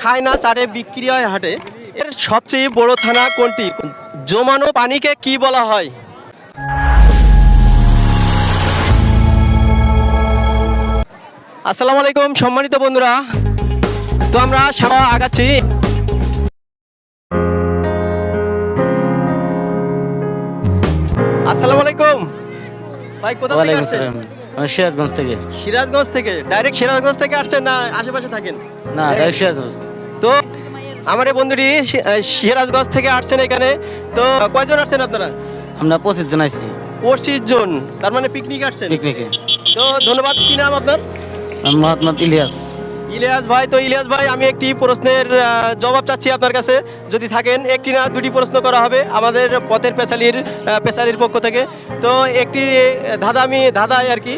খায় না চাটে বিক্রি হয় হাটে। এর সবচেয়ে বড় থানা কোনটি? জমানো পানিকে কি বলা হয়? আসসালামু আলাইকুম সম্মানিত বন্ধুরা। তো আমরা সামনে আগাচ্ছি। আসসালামু আলাইকুম। ভাই কোথা থেকে আসছেন? সিরাজগঞ্জ থেকে। সিরাজগঞ্জ থেকে? ডাইরেক্ট সিরাজগঞ্জ থেকে আসছেন না আশেপাশে থাকেন? না ডাইরেক্ট সিরাজগঞ্জ। তো আমার এই বন্ধুটি সিরাজগঞ্জ থেকে আসছেন এখানে। তো কয়জন আসছেন আপনারা? আমরা পঁচিশ জন আসছি পঁচিশ জন। তার মানে পিকনিক আসছেন? পিকনিকে। তো ধন্যবাদ। কি নাম আপনার? মোহাম্মদ ইলিয়াস। ইলিয়াস ভাই তো ইলিয়াস ভাই আমি একটি প্রশ্নের জবাব চাচ্ছি আপনার কাছে। যদি থাকেন একটি না দুটি প্রশ্ন করা হবে আমাদের পথের পেশালির পেশালির পক্ষ থেকে। তো একটি ধাঁধা আমি ধাঁধায় আর কি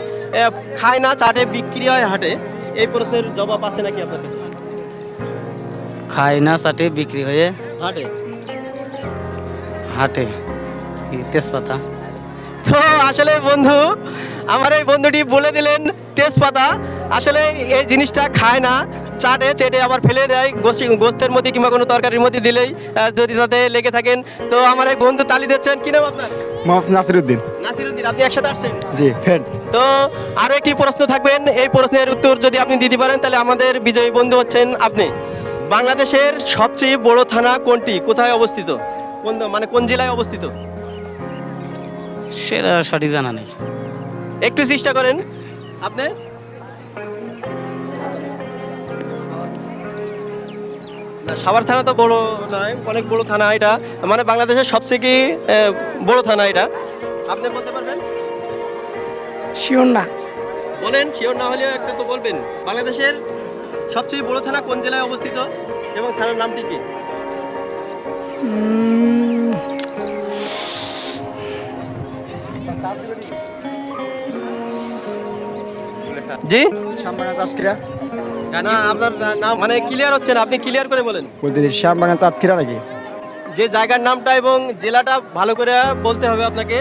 খায় না চাটে বিক্রি হয় হাটে। এই প্রশ্নের জবাব আছে নাকি আপনার কাছে? খাই না চাটে বিক্রি হয়ে হাটে? হাটে তেজপাতা। তো আসলে বন্ধু আমার এই বন্ধুটি বলে দিলেন তেজপাতা। আসলে এই জিনিসটা খায় না। চাটে চেটে আবার ফেলে দেয় গোস্ত- গোস্তের মধ্যে কিংবা কোনো তরকারির মধ্যে দিলেই যদি তাতে লেগে থাকেন। তো আমার এই বন্ধু তালি দিচ্ছেন। কি নাম আপনার? মোহাম্মদ নাসিরুদ্দিন। নাসিরুদ্দিন আপনি একসাথে আসছেন? জি ফ্রেন্ড। তো আরও একটি প্রশ্ন থাকবেন। এই প্রশ্নের উত্তর যদি আপনি দিতে পারেন তাহলে আমাদের বিজয়ী বন্ধু হচ্ছেন আপনি। বাংলাদেশের সবচেয়ে বড় থানা কোনটি? কোথায় অবস্থিত? কোন মানে কোন জেলায় অবস্থিত? সেটা সঠিক জানা নেই। একটু চেষ্টা করেন। আপনি? সাভার থানা তো বড় নয় অনেক বড় থানা এটা। মানে বাংলাদেশের সবচেয়ে কি বড় থানা এটা। আপনি বলতে পারবেন? শিওর না। বলেন শিওর না হলেও একটা তো বলবেন। বাংলাদেশের সবচেয়ে বড় থানা কোন জেলায় অবস্থিত এবং থানার নামটি কি? জি? শ্যামবাগান চাঁদখিরা না আপনার নাম মানে ক্লিয়ার হচ্ছে না আপনি ক্লিয়ার করে বলেন। বলতে শ্যামবাগান চাঁদখিরা নাকি? যে জায়গার নামটা এবং জেলাটা ভালো করে বলতে হবে আপনাকে।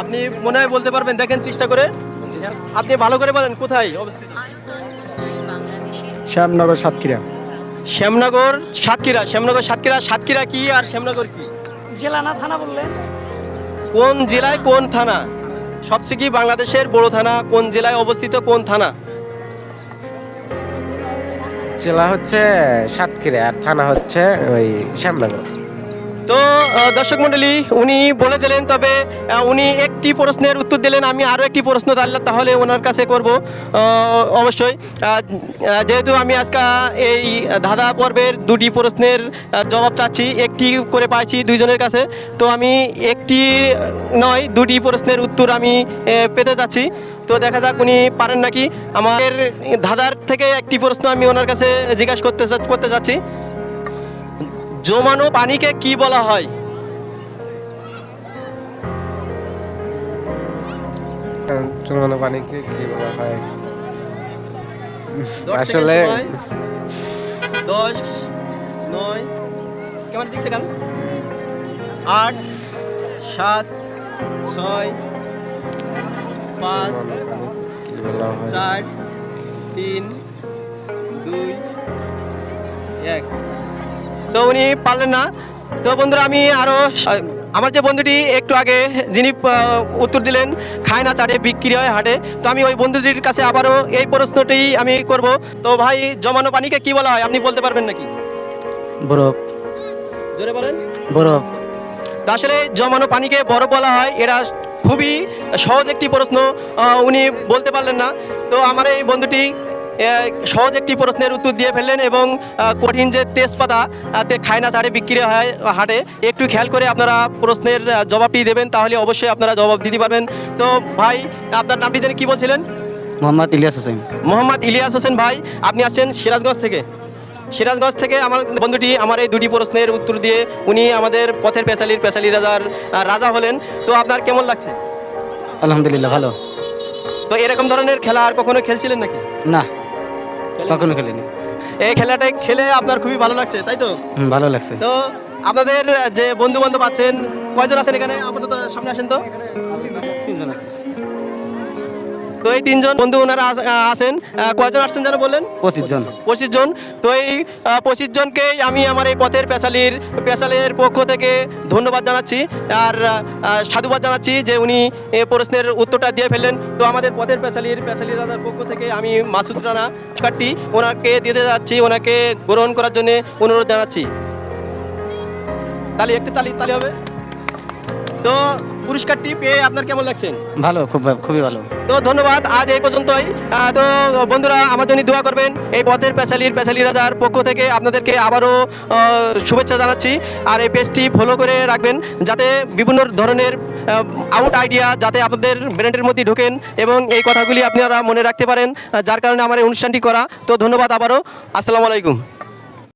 আপনি মনে হয় বলতে পারবেন দেখেন চেষ্টা করে। আপনি ভালো করে বলেন কোথায় অবস্থিত? শ্যামনগর সাতক্ষীরা। শ্যামনগর সাতক্ষীরা শ্যামনগর সাতক্ষীরা সাতক্ষীরা কি আর শ্যামনগর কি? জেলা না থানা বললেন? কোন জেলায় কোন থানা? সবচেয়ে কি বাংলাদেশের বড় থানা? কোন জেলায় অবস্থিত কোন থানা? জেলা হচ্ছে সাতক্ষীরা আর থানা হচ্ছে ওই শ্যামনগর। তো দর্শক মণ্ডলী, উনি বলে দিলেন, তবে উনি একটি প্রশ্নের উত্তর দিলেন, আমি আরও একটি প্রশ্ন তাহলে- তাহলে ওনার কাছে করব অবশ্যই। যেহেতু আমি আজকে এই ধাঁধা পর্বের দুটি প্রশ্নের জবাব চাচ্ছি, একটি করে পাইছি দুইজনের কাছে, তো আমি একটি নয় দুটি প্রশ্নের উত্তর আমি পেতে যাচ্ছি। তো দেখা যাক উনি পারেন নাকি। আমাদের ধাঁধার থেকে একটি প্রশ্ন আমি ওনার কাছে জিজ্ঞাসা করতে চা- করতে যাচ্ছি। জমানো পানিকে কি বলা হয়? চুলমানো পানিকে কি বলা হয়? দশ আসলে দশ নয় কেমন দিক থেকে? আট সাত ছয় পাঁচ চার তিন দুই এক। তো উনি পারলেন না। তো বন্ধুরা আমি আরও আমার যে বন্ধুটি একটু আগে যিনি উত্তর দিলেন খায় না চাটে বিক্রি হয় হাটে তো আমি ওই বন্ধুটির কাছে আবারও এই প্রশ্নটি আমি করব। তো ভাই জমানো পানিকে কি বলা হয় আপনি বলতে পারবেন নাকি? বরফ জোরে বলেন। বরফ আসলে জমানো পানিকে বরফ বলা হয় এরা খুবই সহজ একটি প্রশ্ন উনি বলতে পারলেন না। তো আমার এই বন্ধুটি সহজ একটি প্রশ্নের উত্তর দিয়ে ফেললেন এবং কঠিন যে তেজপাতা তে খায় না ছাড়ে বিক্রি হয় হাটে। একটু খেয়াল করে আপনারা প্রশ্নের জবাবটি দেবেন তাহলে অবশ্যই আপনারা জবাব দিতে পারবেন। তো ভাই আপনার নামটি জানি কী বলছিলেন? মোহাম্মদ ইলিয়াস হোসেন। মোহাম্মদ ইলিয়াস হোসেন ভাই আপনি আসছেন সিরাজগঞ্জ থেকে। সিরাজগঞ্জ থেকে আমার বন্ধুটি আমার এই দুটি প্রশ্নের উত্তর দিয়ে উনি আমাদের পথের পেশালির পেশালি রাজার রাজা হলেন। তো আপনার কেমন লাগছে? আলহামদুলিল্লাহ ভালো। তো এরকম ধরনের খেলা আর কখনো খেলছিলেন নাকি? না কখনো খেলিনি। এই খেলাটা খেলে আপনার খুবই ভালো লাগছে তাই তো? ভালো লাগছে। তো আপনাদের যে বন্ধু বান্ধব আছেন কয়জন আছেন এখানে? আপাতত সামনে আসেন তো। তিনজন আছে। তো এই তিনজন বন্ধু ওনারা আস- আহ, কয়জন আসছেন যেন বললেন? পঁচিশ জন। পঁচিশ জন। তো এই পঁচিশ জনকেই আমি আমার এই পথের পেশালির পেশালের পক্ষ থেকে ধন্যবাদ জানাচ্ছি। আর সাধুবাদ জানাচ্ছি যে উনি প্রশ্নের উত্তরটা দিয়ে ফেললেন। তো আমাদের পথের পেশালির পেশালির রাজার পক্ষ থেকে আমি মাসুদ রানা পুরস্কারটি ওনাকে দিতে যাচ্ছি ওনাকে গ্রহণ করার জন্য অনুরোধ জানাচ্ছি। তালি একটু তালি তালি হবে। তো পুরস্কারটি পেয়ে আপনার কেমন লাগছেন ভালো খুব খুবই ভালো। তো ধন্যবাদ আজ এই পর্যন্তই। তো বন্ধুরা আমার জন্য দোয়া করবেন। এই পথের পেশালির পেশালি রাজার পক্ষ থেকে আপনাদেরকে আবারও শুভেচ্ছা জানাচ্ছি। আর এই পেজটি ফলো করে রাখবেন যাতে বিভিন্ন ধরনের আউট আইডিয়া যাতে আপনাদের ব্রেনের মধ্যে ঢোকেন এবং এই কথাগুলি আপনারা মনে রাখতে পারেন যার কারণে আমার এই অনুষ্ঠানটি করা। তো ধন্যবাদ আবারও। আসসালামু আলাইকুম।